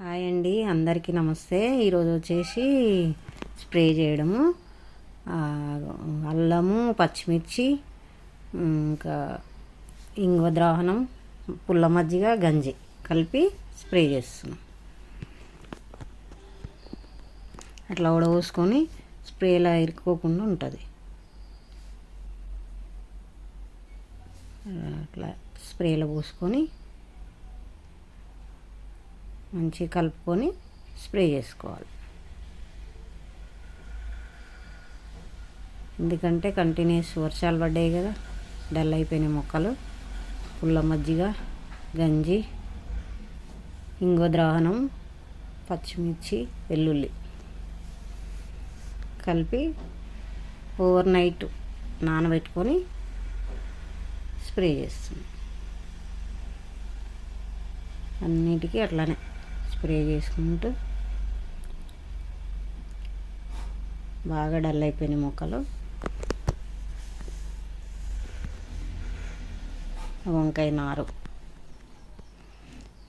Hi అండి అందరికీ నమస్తే. ఈరోజు వచ్చేసి స్ప్రే చేయడము. అల్లము పచ్చిమిర్చి ఇంకా ఇంగువ ద్రావణం పుల్ల మజ్జిగ గంజి కలిపి స్ప్రే చేస్తున్నాం. అట్లా ఉడబోసుకొని స్ప్రేలా ఇరుక్కోకుండా ఉంటుంది. అట్లా స్ప్రేలో పోసుకొని మంచిగా కలుపుకొని స్ప్రే చేసుకోవాలి. ఎందుకంటే కంటిన్యూస్ వర్షాలు పడ్డాయి కదా డల్ అయిపోయినాయి మొక్కలు పుల్ల మజ్జిగ గంజి ఇంగో ద్రావణం పచ్చిమిర్చి వెల్లుల్లి కలిపి ఓవర్ నైట్ నానబెట్టుకొని స్ప్రే చేస్తుంది అన్నిటికీ అట్లానే. స్ప్రే చేసుకుంటూ బాగా డల్ అయిపోయినాయి మొక్కలు. వంకాయ నారు.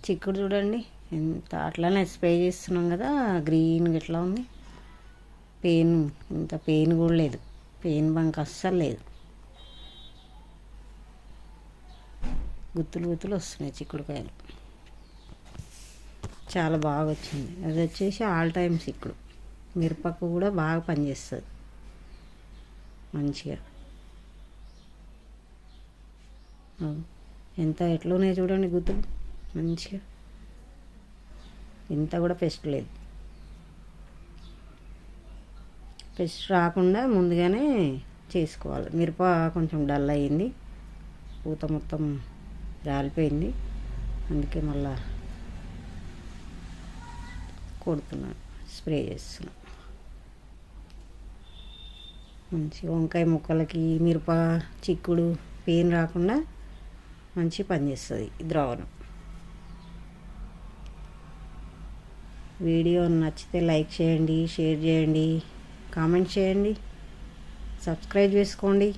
చిక్కుడు చూడండి ఎంత అట్లానే స్ప్రే చేస్తున్నాం కదా గ్రీన్ ఎట్లా ఉంది. పెయిన్ ఇంత పెయిన్ కూడా లేదు. పెయిన్ బంక్ అస్సలు లేదు. గుత్తులు గుత్తులు వస్తున్నాయి చిక్కుడుకాయలు. చాలా బాగా వచ్చింది అది వచ్చేసి ఆల్ టైమ్ చిక్కుడు మిరపకు కూడా బాగా పనిచేస్తుంది. మంచిగా. ఎంత ఎట్లున్నాయి చూడండి గుత్తులు. మంచిగా. ఇంత కూడా పెస్ట్ లేదు. పెస్ట్ రాకుండా ముందుగానే చేసుకోవాలి. మిరప కొంచెం డల్ అయ్యింది. పూత మొత్తం రాలిపోయింది అందుకే మళ్ళీ కొడుతున్నాను స్ప్రే చేస్తున్నాను. మంచి వంకాయ ముక్కలకి మిరప చిక్కుడు పెయిన్ రాకుండా మంచి పనిచేస్తుంది ద్రావణం. వీడియో నచ్చితే లైక్ చేయండి షేర్ చేయండి కామెంట్ చేయండి సబ్స్క్రైబ్ చేసుకోండి.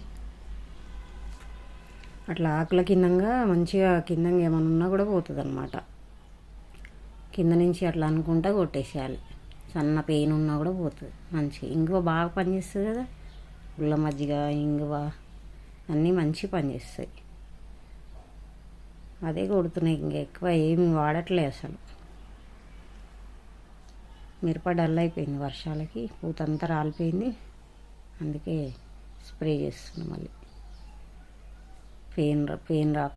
అట్లా ఆకుల కిందంగా మంచిగా కిందంగా ఏమైనా ఉన్నా కూడా పోతుంది అనమాట కింద నుంచి అట్లా అనుకుంటా కొట్టేసేయాలి. సన్న పెయిన్ ఉన్నా కూడా పోతుంది. మంచిగా ఇంగువ బాగా పనిచేస్తుంది కదా? ఉల్ల మజ్జిగ ఇంగువ అన్నీ మంచి పనిచేస్తాయి. అదే కొడుతున్నాయి ఇంకా ఎక్కువ ఏమి వాడట్లే అసలు. మిరప డల్ అయిపోయింది వర్షాలకి పూతంతా రాలిపోయింది. అందుకే స్ప్రే చేస్తున్నాం మళ్ళీ. పెయిన్ పెయిన్ రా